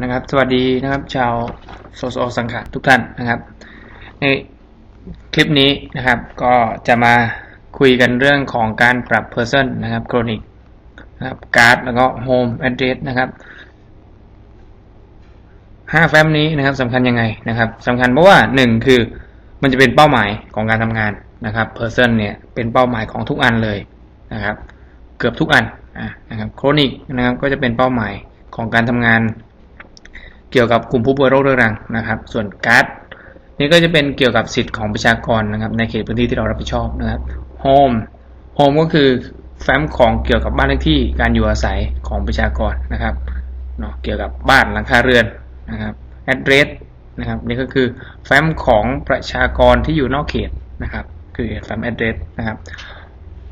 นะครับ สวัสดีนะครับ ชาวโซโซสังขารทุกท่านนะครับ ในคลิปนี้นะครับ ก็จะมาคุยกันเรื่องของการปรับ person นะครับ chronic นะครับ card แล้วก็ home address นะครับห้าแฟ้มนี้นะครับสำคัญยังไงนะครับสำคัญเพราะว่าหนึ่งคือมันจะเป็นเป้าหมายของการทำงานนะครับ person เนี่ยเป็นเป้าหมายของทุกอันเลยนะครับ เกือบทุกอันนะครับ chronic นะครับก็จะเป็นเป้าหมายของการทำงาน เกี่ยวกับกลุ่มผู้ป่วยโรคเรื้อรังนะครับ ส่วนการ์ดนี่ก็จะเป็นเกี่ยวกับสิทธิ์ของประชากรนะครับในเขตพื้นที่ที่เรารับผิดชอบนะครับโฮมโฮมก็คือแฟ้มของเกี่ยวกับบ้านเลขที่การอยู่อาศัยของประชากรนะครับเนาะเกี่ยวกับบ้านหลังคาเรือนนะครับ address นะครับนี่ก็คือแฟ้มของประชากรที่อยู่นอกเขตนะครับคือแฟ้ม address นะครับ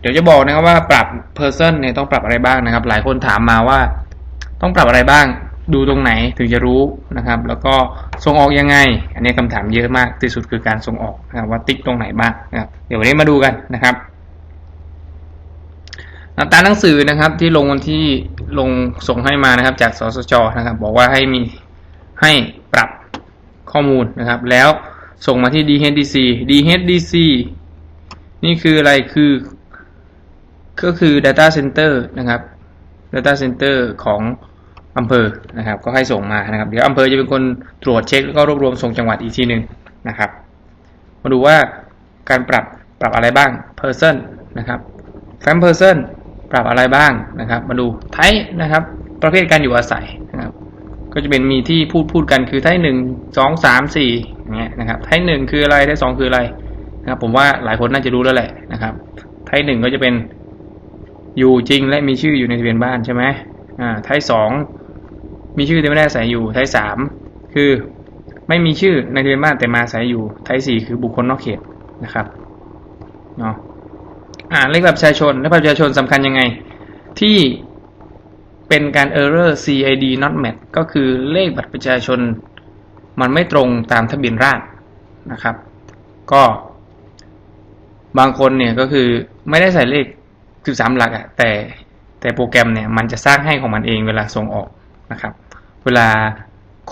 เดี๋ยวจะบอกนะครับว่าปรับ person เนี่ยต้องปรับอะไรบ้างนะครับ หลายคนถามมาว่า ต้องปรับอะไรบ้าง ดูตรงไหนถึงจะรู้นะครับ แล้วก็ส่งออกยังไง อันนี้คำถามเยอะมากที่สุดคือการส่งออกนะครับว่าติ๊กตรงไหนบ้างนะครับเดี๋ยววันนี้มาดูกันนะครับตามหนังสือนะครับที่ลงวันที่ลงส่งให้มานะครับ จากสสจนะครับ บอกว่าให้มีให้ปรับข้อมูลนะครับ แล้วส่งมาที่ DHDC DHDC นี่คืออะไรคือก็คือ Data Center นะครับ Data Center ของ อำเภอนะครับ ก็ให้ส่งมานะครับ เดี๋ยวอำเภอจะเป็นคนตรวจเช็คแล้วก็รวบรวมส่งจังหวัดอีกทีหนึ่งนะครับ มาดูว่าการปรับปรับอะไรบ้าง person นะครับแฟ้ม person ปรับอะไรบ้างนะครับ มาดู type นะครับ ประเภทการอยู่อาศัยนะครับ ก็จะเป็นมีที่พูดพูดกันคือ type หนึ่งสองสามสี่อย่างเงี้ยนะครับ type หนึ่งคืออะไร type สองคืออะไรนะครับผมว่าหลายคนน่าจะรู้แล้วแหละนะครับ type หนึ่งก็จะเป็นอยู่จริงและมีชื่ออยู่ในทะเบียนบ้านใช่ไหมอ่า type สอง มีชื่อแต่ไม่ได้อาศัยอยู่ type สามคือไม่มีชื่อในทะเบียนบ้านแต่มาอาศัยอยู่ type สี่คือบุคคลนอกเขตนะครับเนาะอ่าเลขบัตรประชาชนเลขบัตรประชาชนสำคัญยังไง ที่เป็นการ error CID not match ก็คือเลขบัตรประชาชน มันไม่ตรงตามทะเบียนราษฎรนะครับ ก็บางคนเนี่ยก็คือไม่ได้ใส่เลข 13 หลักอะแต่แต่โปรแกรมเนี่ยมันจะสร้างให้ของมันเองเวลาส่งออกนะครับ วลา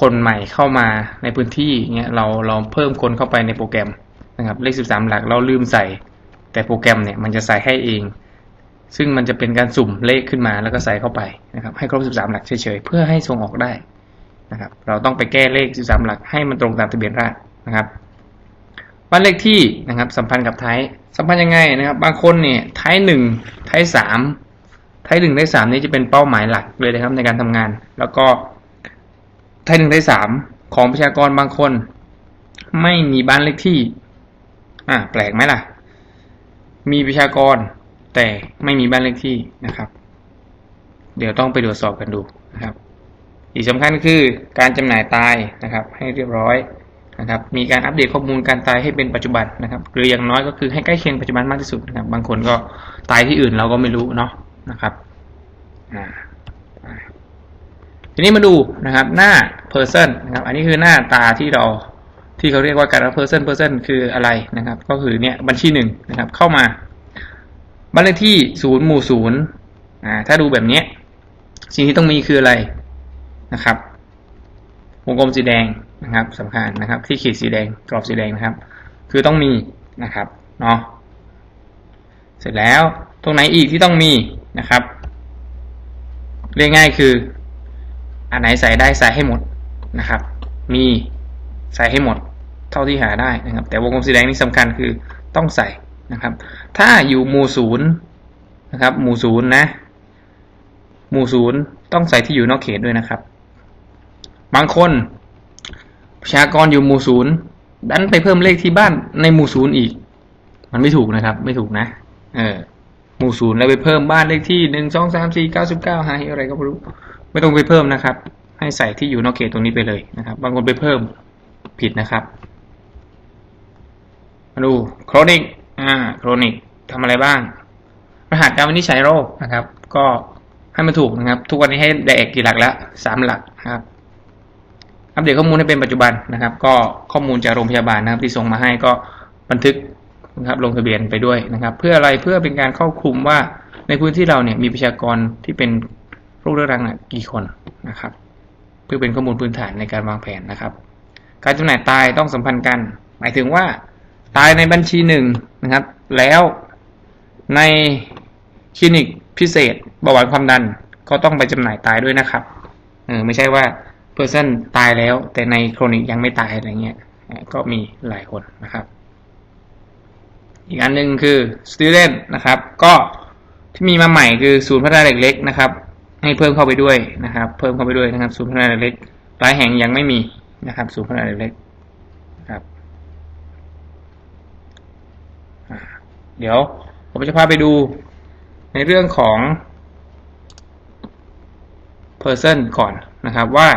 คนใหม่เข้ามาในพื้นที่เงี้ยเราเราเพิ่มคนเข้าไปในโปรแกรมนะครับเลข 13 หลักเราลืมใส่ แต่โปรแกรมเนี่ยมันจะใส่ให้เอง ซึ่งมันจะเป็นการสุ่มเลขขึ้นมาแล้วก็ใส่เข้าไปนะครับให้ครบ 13 หลักเฉยๆเพื่อให้ส่งออกได้นะครับเราต้องไปแก้เลข 13 หลักให้มันตรงตามทะเบียนราษฎรนะครับบ้านเลขที่นะครับสัมพันธ์กับไทยสัมพันธ์ยังไงนะครับบางคนเนี่ยไทยหนึ่งไทยสามไทยหนึ่งไทยสามนี่จะเป็นเป้าหมายหลักเลยนะครับในการทำงาน แล้วก็ ไทยหนึ่งไทยสามของประชากรบางคน ไม่มีบ้านเลขที่ อ่าแปลกไหมล่ะ มีประชากรแต่ไม่มีบ้านเลขที่นะครับ เดี๋ยวต้องไปตรวจสอบกันดูนะครับ อีกสำคัญคือการจำหน่ายตายนะครับ ให้เรียบร้อยนะครับ มีการอัปเดตข้อมูลการตายให้เป็นปัจจุบันนะครับ หรืออย่างน้อยก็คือให้ใกล้เคียงปัจจุบันมากที่สุดนะครับ บางคนก็ตายที่อื่นเราก็ไม่รู้เนาะนะครับอ่า ทีนี้มาดูนะครับหน้า person นะครับอันนี้คือหน้าตาที่เราที่เขาเรียกว่าการ person person คืออะไรนะครับ ก็คือเนี่ยบัญชีหนึ่งนะครับเข้ามาบ้านเลขที่ศูนย์หมู่ศูนย์อ่าถ้าดูแบบนี้สิ่งที่ต้องมีคืออะไรนะครับวงกลมสีแดงนะครับสำคัญนะครับ ที่ขีดสีแดงกรอบสีแดงนะครับ คือต้องมีนะครับเนาะเสร็จแล้วตรงไหนอีกที่ต้องมีนะครับ เรียกง่ายคือ อันไหนใส่ได้ใส่ให้หมดนะครับ มีใส่ให้หมด เท่าที่หาได้นะครับ แต่วงกลมสีแดงนี่สำคัญคือต้องใส่นะครับ ถ้าอยู่หมู่ศูนย์นะครับ หมู่ศูนย์นะ หมู่ศูนย์ต้องใส่ที่อยู่นอกเขตด้วยนะครับ บางคนประชากรอยู่หมู่ศูนย์ดันไปเพิ่มเลขที่บ้านในหมู่ศูนย์อีก มันไม่ถูกนะครับ ไม่ถูกนะ เออหมู่ศูนย์แล้วไปเพิ่มบ้านเลขที่หนึ่งสองสามสี่เก้าสิบเก้าหาอะไรก็ไม่รู้ ไม่ต้องไปเพิ่มนะครับ ให้ใส่ที่อยู่นอกเขตตรงนี้ไปเลยนะครับ บางคนไปเพิ่มผิดนะครับ มาดูโครนิกอ่าโครนิกทำอะไรบ้าง รหัสการวินิจฉัยโรคนะครับ ก็ให้มันถูกนะครับ ทุกวันนี้ให้แดกกี่หลักแล้วสามหลักนะครับอัปเดตข้อมูลให้เป็นปัจจุบันนะครับ ก็ข้อมูลจากโรงพยาบาลนะครับ ที่ส่งมาให้ก็บันทึกนะครับลงทะเบียนไปด้วยนะครับ เพื่ออะไรเพื่อเป็นการครอบคลุมว่าในพื้นที่เราเนี่ยมีประชากรที่เป็น โรคเรื้อรังกี่คนนะครับ เพื่อเป็นข้อมูลพื้นฐานในการวางแผนนะครับ การจำหน่ายตายต้องสัมพันธ์กัน หมายถึงว่าตายในบัญชีหนึ่งนะครับ แล้วในคลินิกพิเศษเบาหวานความดันก็ต้องไปจำหน่ายตายด้วยนะครับเออไม่ใช่ว่าเพอร์เซนตายแล้ว แต่ในโครนิกยังไม่ตายอะไรเงี้ยก็มีหลายคนนะครับ อีกอันหนึ่งคือ student นะครับ ก็ที่มีมาใหม่คือศูนย์พัฒนาเด็กเล็กนะครับ ให้เพิ่มเข้าไปด้วยนะครับ เพิ่มเข้าไปด้วยนะครับศูนย์พัฒนาดเล็กหลายแห่งยังไม่มีนะครับศูนย์พัฒนาดเล็กนะครับเดี๋ยวผมจะพาไปดูในเรื่องของ person ก่อนนะครับว่า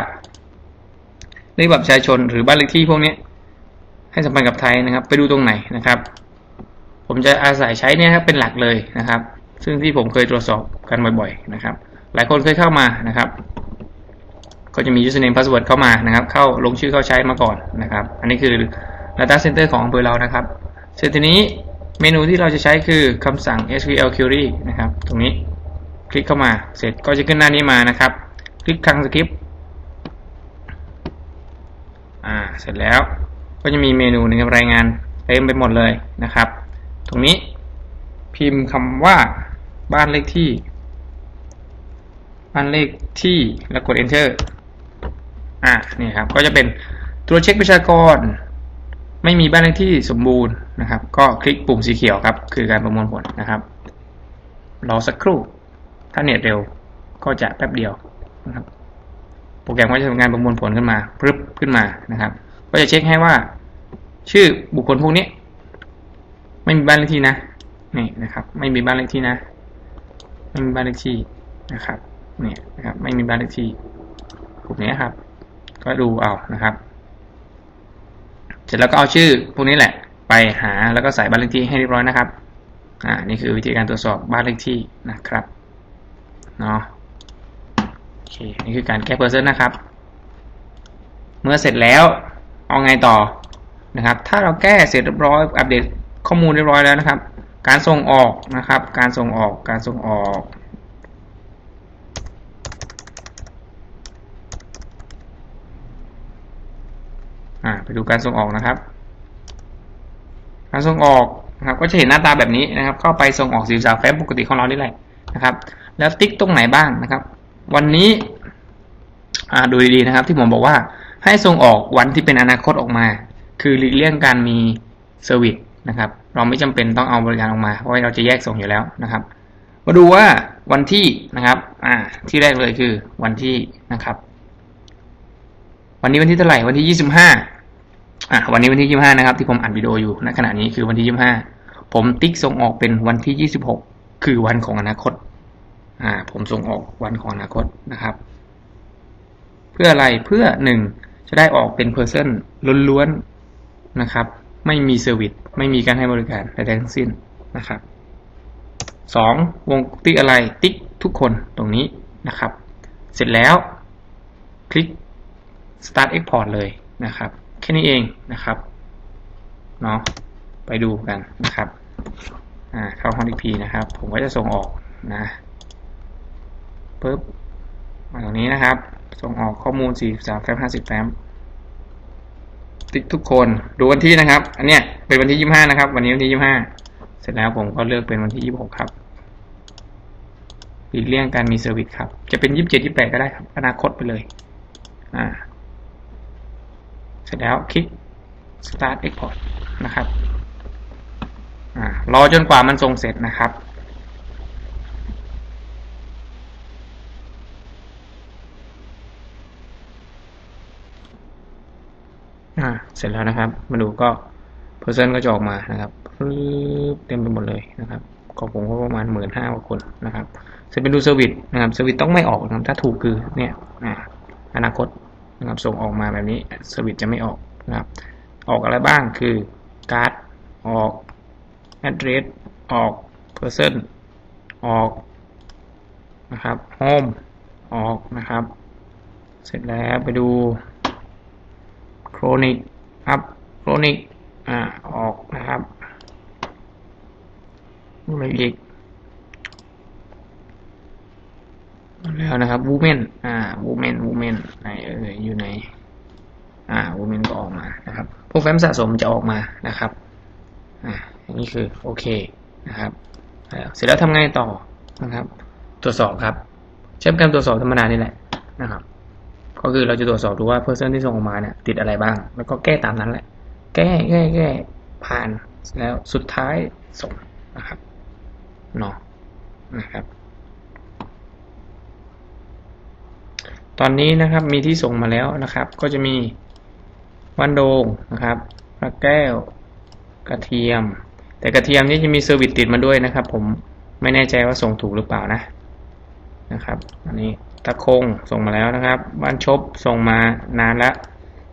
เลขบัตรประชาชนหรือบ้านเลขที่พวกนี้ให้สัมพันธ์กับไทยนะครับ ไปดูตรงไหนนะครับ ผมจะอาศัยใช้เนี่ยครับเป็นหลักเลยนะครับ ซึ่งที่ผมเคยตรวจสอบกันบ่อย ๆ นะครับ หลายคนเคยเข้ามานะครับ ก็จะมี username password เข้ามานะครับ เข้าลงชื่อเข้าใช้มาก่อนนะครับ อันนี้คือ data center ของอำเภอเรานะครับ เสร็จทีนี้เมนูที่เราจะใช้คือคำสั่ง SQL query นะครับ ตรงนี้คลิกเข้ามา เสร็จก็จะขึ้นหน้านี้มานะครับ คลิกทางสคริปต์อ่า เสร็จแล้วก็จะมีเมนูหนึ่งรายงานเต็มไปหมดเลยนะครับ ตรงนี้พิมพ์คำว่าบ้านเลขที่ บ้านเลขที่แล้วกด enter อ่านี่ครับก็จะเป็นตัวเช็คประชากร ไม่มีบ้านเลขที่สมบูรณ์นะครับ ก็คลิกปุ่มสีเขียวครับ คือการประมวลผลนะครับรอสักครู่ ถ้าเน็ตเร็วก็จะแป๊บเดียวนะครับ โปรแกรมก็จะทำงานประมวลผลขึ้นมาปึ๊บขึ้นมานะครับ ก็จะเช็คให้ว่า ชื่อบุคคลพวกนี้ ไม่มีบ้านเลขที่นะนี่นะครับ ไม่มีบ้านเลขที่นะ ไม่มีบ้านเลขที่นะครับ เนี่ยนะครับไม่มีบ้านเลขที่กลุ่มนี้ครับ ก็ดูเอานะครับ เสร็จแล้วก็เอาชื่อพวกนี้แหละ ไปหาแล้วก็ใส่บ้านเลขที่ให้เรียบร้อยนะครับอ่านี่คือวิธีการตรวจสอบบ้านเลขที่นะครับเนาะโอเคนี่คือการแก้เพอร์เซนต์นะครับ เมื่อเสร็จแล้วเอาไงต่อนะครับ ถ้าเราแก้เสร็จเรียบร้อยอัปเดตข้อมูลเรียบร้อยแล้วนะครับ การส่งออกนะครับ การส่งออกการส่งออก อ่าไปดูการส่งออกนะครับ การส่งออกนะครับ ก็จะเห็นหน้าตาแบบนี้นะครับ เข้าไปส่งออกสีสาวแฟ้มปกติของเรานี่แหละนะครับ แล้วติ๊กตรงไหนบ้างนะครับ วันนี้อ่าดูดีๆนะครับ ที่ผมบอกว่าให้ส่งออกวันที่เป็นอนาคตออกมา คือหลีกเลี่ยงการมีเซอร์วิสนะครับ เราไม่จำเป็นต้องเอาบริการออกมาเพราะว่าเราจะแยกส่งอยู่แล้วนะครับ มาดูว่าวันที่นะครับ อ่า ที่แรกเลยคือวันที่นะครับ วันนี้วันที่เท่าไหร่วันที่ยี่สิบห้าอะวันนี้วันที่ยี่สิบห้านะครับ ที่ผมอัดวิดีโออยู่ณขณะนี้คือวันที่ยี่สิบห้าผมติ๊กส่งออกเป็นวันที่ยี่สิบหกคือวันของอนาคต อ่า ผมส่งออกวันของอนาคตนะครับ เพื่ออะไรเพื่อหนึ่งจะได้ออกเป็นเพอร์เซนล้วนๆนะครับ ไม่มีเซอร์วิสไม่มีการให้บริการใดๆทั้งสิ้นนะครับสองวงติ๊กอะไรติ๊กทุกคนตรงนี้นะครับ เสร็จแล้ว คลิก start export เลยนะครับ แค่นี้เองนะครับเนาะไปดูกันนะครับอ่าเข้าห้อง DP นะครับ ผมก็จะส่งออกนะปึ๊บมาตรงนี้นะครับ ส่งออกข้อมูล 43 แฟ้ม 50 แฟ้ม ติ๊กทุกคน ดูวันที่นะครับ อันเนี้ยเป็นวันที่ 25 นะครับ วันนี้วันที่ 25 เสร็จแล้วผมก็เลือกเป็นวันที่ 26 ครับหลีกเลี่ยงการมีเซอร์วิสครับ จะเป็น 27 28 ก็ได้ครับ อนาคตไปเลย อ่า สร็จแล้วคลิก start export นะครับอรอจนกว่ามันส่งเสร็จนะครับ เสร็จแล้วนะครับ มาดูก็ person ก็จะออกมานะครับเต็มไปหมดเลยนะครับของผมก็ประมาณหมื่นห้ากว่าคนนะครับเสร็จเป็นดูเซอร์วิสนะครับเซอร์วิสต้องไม่ออกนะครับถ้าถูกคือเนี่ยอนาคต นะครับส่งออกมาแบบนี้เซอร์วิสจะไม่ออกนะครับออกอะไรบ้างคือการ์ดออก address ออก person ออกนะครับ home ออกนะครับ เสร็จแล้วไปดู chronic up chronic อ่าออกนะครับอะไรอีก แล้วนะครับ women อ่า women women ไหนเอ่ยอยู่ไหนอ่า women ก็ออกมานะครับพวกแฟ้มสะสมจะออกมานะครับอ่าอย่างนี้คือโอเคนะครับเสร็จแล้วทำไงต่อนะครับ ตรวจสอบครับใช้การตรวจสอบธรรมดานี่แหละนะครับก็คือเราจะตรวจสอบดูว่า person ที่ส่งออกมาเนี่ยติดอะไรบ้าง แล้วก็แก้ตามนั้นแหละ แก้แก้แก้ผ่านแล้วสุดท้ายส่งนะครับเนาะนะครับ ตอนนี้นะครับมีที่ส่งมาแล้วนะครับ ก็จะมีวันโดงนะครับพระแก้ว กระเทียม แต่กระเทียมนี่จะมีเซอร์วิสติดมาด้วยนะครับ ผมไม่แน่ใจว่าส่งถูกหรือเปล่านะนะครับ อันนี้ตะคงส่งมาแล้วนะครับ บ้านชบส่งมานานแล้ว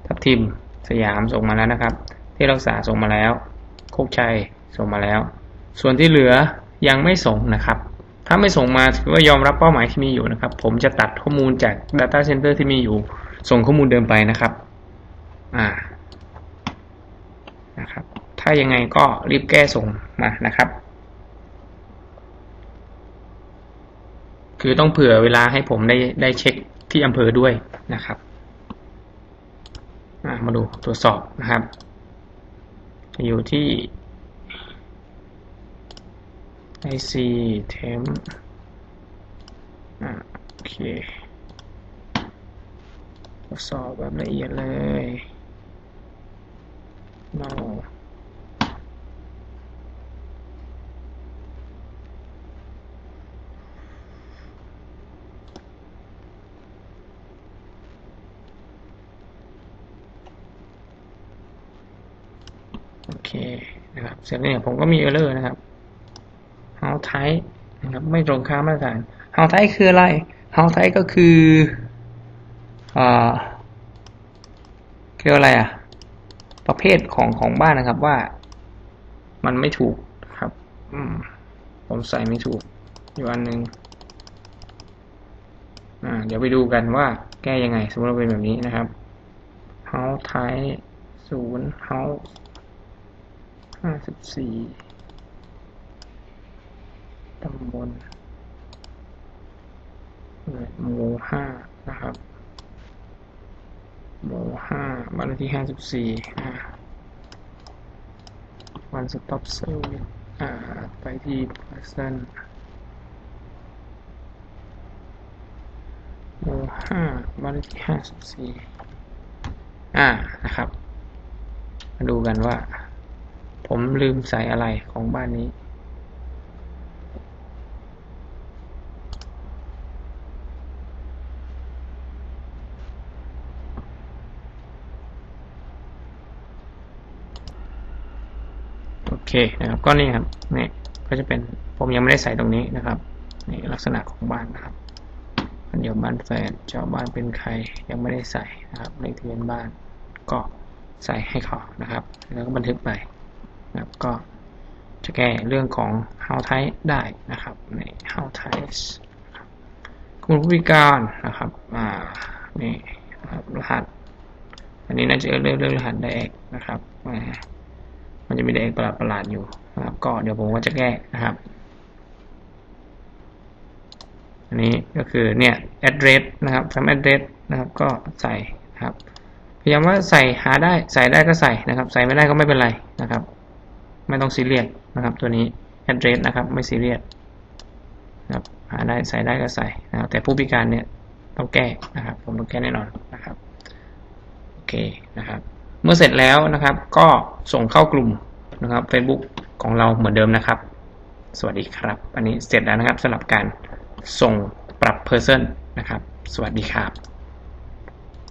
ทับทิมสยามส่งมาแล้วนะครับ ที่รักษาส่งมาแล้ว โคกชัยส่งมาแล้ว ส่วนที่เหลือยังไม่ส่งนะครับ ถ้าไม่ส่งมาถือว่ายอมรับเป้าหมายที่มีอยู่นะครับ ผมจะตัดข้อมูลจาก Data Center ที่มีอยู่ ส่งข้อมูลเดิมไปนะครับ อ่า นะครับ ถ้ายังไงก็รีบแก้ส่งมานะครับ คือต้องเผื่อเวลาให้ผมได้ได้เช็คที่อำเภอด้วยนะครับมาดูตรวจสอบนะครับ อยู่ที่ IC temp อ่าโอเคตรวจสอบแบบละเอียดเลย no โอเคนะครับ เสร็จแล้วเนี่ยผมก็มีเออร์เลอร์นะครับ how type นะครับไม่ตรงค่ามาตรฐาน how type คืออะไร how type ก็คืออ่าคืออะไรอะประเภทของของบ้านนะครับว่า มันไม่ถูกครับอืมผมใส่ไม่ถูก อยู่อันหนึ่งอ่าเดี๋ยวไปดูกันว่าแก้ยังไง สมมติเราเป็นแบบนี้นะครับ how type ศูนย์ how ห้าสิบสี่ ตำบลหมู่ห้านะครับ หมู่ห้าบ้านเลขที่ห้าสิบสี่วันสต็อปเซอร์ไปที่ person หมู่ห้าบ้านเลขที่ห้าสิบสี่อ่านะครับ มาดูกันว่า ผมลืมใส่อะไรของบ้านนี้ เคนะครับก็นี่ครับนี่ก็จะเป็นผมยังไม่ได้ใส่ตรงนี้นะครับนี่ลักษณะของบ้านนะครับเดี๋ยวบ้านแฟนเจ้าบ้านเป็นใครยังไม่ได้ใส่นะครับเลขทะเบียนบ้าน ก็ใส่ให้เขานะครับ แล้วก็บันทึกไปนะครับก็จะแก้เรื่องของ how type ได้นะครับใน how types คุณผู้พิการนะครับอ่านี่นะครับรหัส อันนี้น่าจะเรื่องเรื่องรหัสไดเอกนะครับอ่า มันจะมีไดเอกประหลาดประหลาดอยู่นะครับ ก็เดี๋ยวผมก็จะแก้นะครับ อันนี้ก็คือเนี่ย address นะครับทำ address นะครับก็ใส่นะครับพยายามว่าใส่หาได้ใส่ได้ก็ใส่นะครับ ใส่ไม่ได้ก็ไม่เป็นไรนะครับ ไม่ต้องซีเรียสนะครับ ตัวนี้ address นะครับ ไม่ซีเรียสนะครับหาได้ใส่ได้ก็ใส่นะครับแต่ผู้พิการเนี่ยต้องแก้นะครับ ผมต้องแก้แน่นอนนะครับ โอเคนะครับ มื่อเสร็จแล้วนะครับ ก็ส่งเข้ากลุ่มนะครับ Facebook ของเราเหมือนเดิมนะครับ สวัสดีครับ อันนี้เสร็จแล้วนะครับสำหรับการส่งปรับ person นะครับ สวัสดีครับ